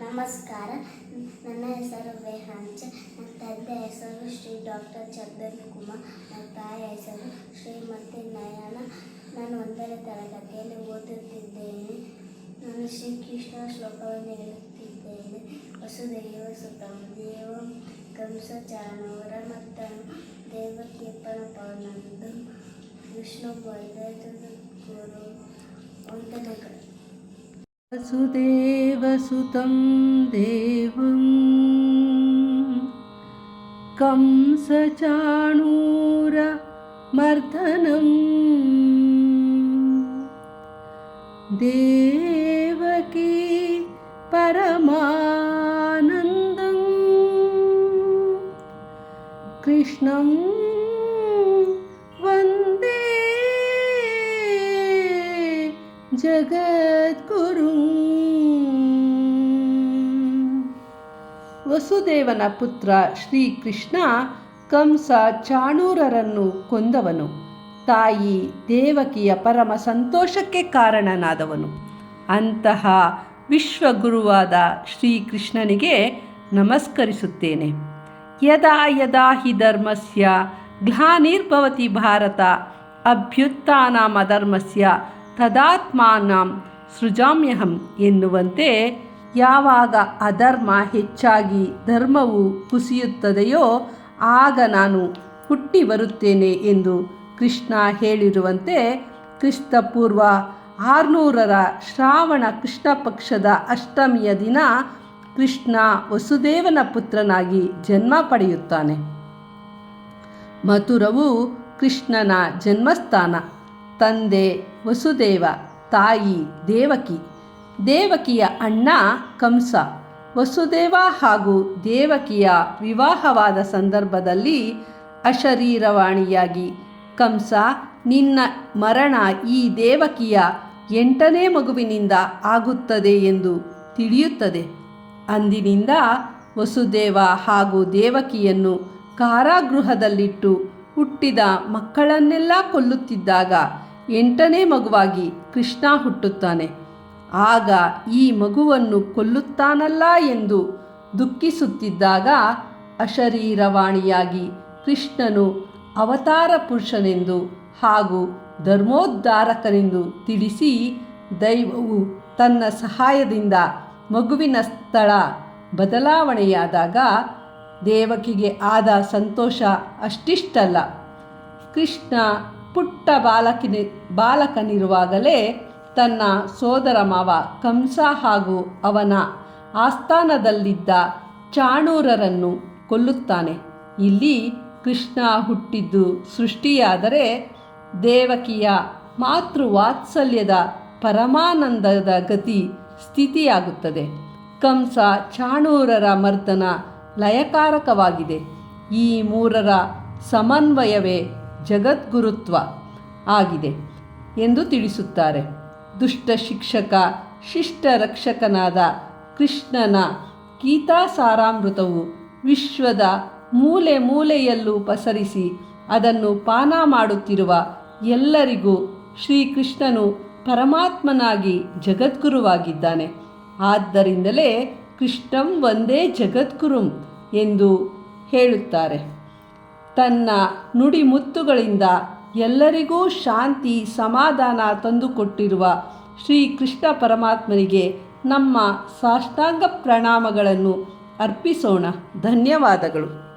ನಮಸ್ಕಾರ ನನ್ನ ಹೆಸರು ವೇಹಾಂಚ ನನ್ನ ತಂದೆ ಹೆಸರು ಶ್ರೀ ಡಾಕ್ಟರ್ ಚಂದನ್ ಕುಮಾರ್ ನನ್ನ ತಾಯಿ ಹೆಸರು ಶ್ರೀಮತಿ ನಯನ ನಾನು ಒಂದನೇ ತರಗತಿಯಲ್ಲಿ ಓದುತ್ತಿದ್ದೇನೆ ನಾನು ಶ್ರೀಕೃಷ್ಣ ಶ್ಲೋಕವನ್ನು ಹೇಳುತ್ತಿದ್ದೇನೆ ವಸುದೈವ ಸುತಂ ದೇವಂ ಕಂಸ ಚಾಣೂರ ಮತ್ತನು ದೇವಕೀರ್ಪಣ ಪವನಂದು ವಿಷ್ಣು ಗುರು ವಂದನೆಗಳು वसुदेवसुतं देवं। कंसचाणूरमर्दनम् देवकी परमानन्दम् कृष्णम् ಜಗದ್ಗುರು. ವಸುದೇವನ ಪುತ್ರ ಶ್ರೀಕೃಷ್ಣ ಕಂಸ ಚಾಣೂರರನ್ನು ಕೊಂದವನು. ತಾಯಿ ದೇವಕಿಯ ಪರಮ ಸಂತೋಷಕ್ಕೆ ಕಾರಣನಾದವನು. ಅಂತಹ ವಿಶ್ವಗುರುವಾದ ಶ್ರೀಕೃಷ್ಣನಿಗೆ ನಮಸ್ಕರಿಸುತ್ತೇನೆ. ಯದಾ ಯದಾ ಹಿ ಧರ್ಮಸ್ಯ ಗ್ಲಾನಿರ್ಭವತಿ ಭಾರತ ಅಭ್ಯುತ್ಥಾನಮಧರ್ಮಸ್ಯ ತದಾತ್ಮಾನಂ ಸೃಜಾಮ್ಯಹಂ ಎನ್ನುವಂತೆ ಯಾವಾಗ ಅಧರ್ಮ ಹೆಚ್ಚಾಗಿ ಧರ್ಮವು ಕುಸಿಯುತ್ತದೆಯೋ ಆಗ ನಾನು ಹುಟ್ಟಿ ಬರುತ್ತೇನೆ ಎಂದು ಕೃಷ್ಣ ಹೇಳಿರುವಂತೆ ಕ್ರಿಸ್ತಪೂರ್ವ ಆರುನೂರರ ಶ್ರಾವಣ ಕೃಷ್ಣ ಪಕ್ಷದ ಅಷ್ಟಮಿಯ ದಿನ ಕೃಷ್ಣ ವಸುದೇವನ ಪುತ್ರನಾಗಿ ಜನ್ಮ ಪಡೆಯುತ್ತಾನೆ. ಮಥುರವು ಕೃಷ್ಣನ ಜನ್ಮಸ್ಥಾನ. ತಂದೆ ವಸುದೇವ, ತಾಯಿ ದೇವಕಿ. ದೇವಕಿಯ ಅಣ್ಣ ಕಂಸ. ವಸುದೇವ ಹಾಗೂ ದೇವಕಿಯ ವಿವಾಹವಾದ ಸಂದರ್ಭದಲ್ಲಿ ಅಶರೀರವಾಣಿಯಾಗಿ, ಕಂಸ, ನಿನ್ನ ಮರಣ ಈ ದೇವಕಿಯ ಎಂಟನೇ ಮಗುವಿನಿಂದ ಆಗುತ್ತದೆ ಎಂದು ತಿಳಿಯುತ್ತದೆ. ಅಂದಿನಿಂದ ವಸುದೇವ ಹಾಗೂ ದೇವಕಿಯನ್ನು ಕಾರಾಗೃಹದಲ್ಲಿಟ್ಟು ಹುಟ್ಟಿದ ಮಕ್ಕಳನ್ನೆಲ್ಲ ಕೊಲ್ಲುತ್ತಿದ್ದಾಗ ಎಂಟನೇ ಮಗುವಾಗಿ ಕೃಷ್ಣ ಹುಟ್ಟುತ್ತಾನೆ. ಆಗ ಈ ಮಗುವನ್ನು ಕೊಲ್ಲುತ್ತಾನಲ್ಲ ಎಂದು ದುಃಖಿಸುತ್ತಿದ್ದಾಗ ಅಶರೀರವಾಣಿಯಾಗಿ ಕೃಷ್ಣನು ಅವತಾರ ಪುರುಷನೆಂದು ಹಾಗೂ ಧರ್ಮೋದ್ಧಾರಕನೆಂದು ತಿಳಿಸಿ ದೈವವು ತನ್ನ ಸಹಾಯದಿಂದ ಮಗುವಿನ ಸ್ಥಳ ಬದಲಾವಣೆಯಾದಾಗ ದೇವಕಿಗೆ ಆದ ಸಂತೋಷ ಅಷ್ಟಿಷ್ಟಲ್ಲ. ಕೃಷ್ಣ ಪುಟ್ಟ ಬಾಲಕಿನಿ ಬಾಲಕನಿರುವಾಗಲೇ ತನ್ನ ಸೋದರ ಮಾವ ಕಂಸ ಹಾಗೂ ಅವನ ಆಸ್ಥಾನದಲ್ಲಿದ್ದ ಚಾಣೂರರನ್ನು ಕೊಲ್ಲುತ್ತಾನೆ. ಇಲ್ಲಿ ಕೃಷ್ಣ ಹುಟ್ಟಿದ್ದು ಸೃಷ್ಟಿಯಾದರೆ ದೇವಕಿಯ ಮಾತೃವಾತ್ಸಲ್ಯದ ಪರಮಾನಂದದ ಗತಿ ಸ್ಥಿತಿಯಾಗುತ್ತದೆ. ಕಂಸ ಚಾಣೂರರ ಮರ್ದನ ಲಯಕಾರಕವಾಗಿದೆ. ಈ ಮೂರರ ಸಮನ್ವಯವೇ ಜಗದ್ಗುರುತ್ವ ಆಗಿದೆ ಎಂದು ತಿಳಿಸುತ್ತಾರೆ. ದುಷ್ಟ ಶಿಕ್ಷಕ, ಶಿಷ್ಟ ರಕ್ಷಕನಾದ ಕೃಷ್ಣನ ಗೀತಾಸಾರಾಮೃತವು ವಿಶ್ವದ ಮೂಲೆ ಮೂಲೆಯಲ್ಲೂ ಪಸರಿಸಿ ಅದನ್ನು ಪಾನ ಮಾಡುತ್ತಿರುವ ಎಲ್ಲರಿಗೂ ಶ್ರೀಕೃಷ್ಣನು ಪರಮಾತ್ಮನಾಗಿ ಜಗದ್ಗುರುವಾಗಿದ್ದಾನೆ. ಆದ್ದರಿಂದಲೇ ಕೃಷ್ಣಂ ಒಂದೇ ಜಗದ್ಗುರುಂ ಎಂದು ಹೇಳುತ್ತಾರೆ. ತನ್ನ ನುಡಿಮುತ್ತುಗಳಿಂದ ಎಲ್ಲರಿಗೂ ಶಾಂತಿ ಸಮಾಧಾನ ತಂದುಕೊಟ್ಟಿರುವ ಶ್ರೀಕೃಷ್ಣ ಪರಮಾತ್ಮನಿಗೆ ನಮ್ಮ ಸಾಷ್ಟಾಂಗ ಪ್ರಣಾಮಗಳನ್ನು ಅರ್ಪಿಸೋಣ. ಧನ್ಯವಾದಗಳು.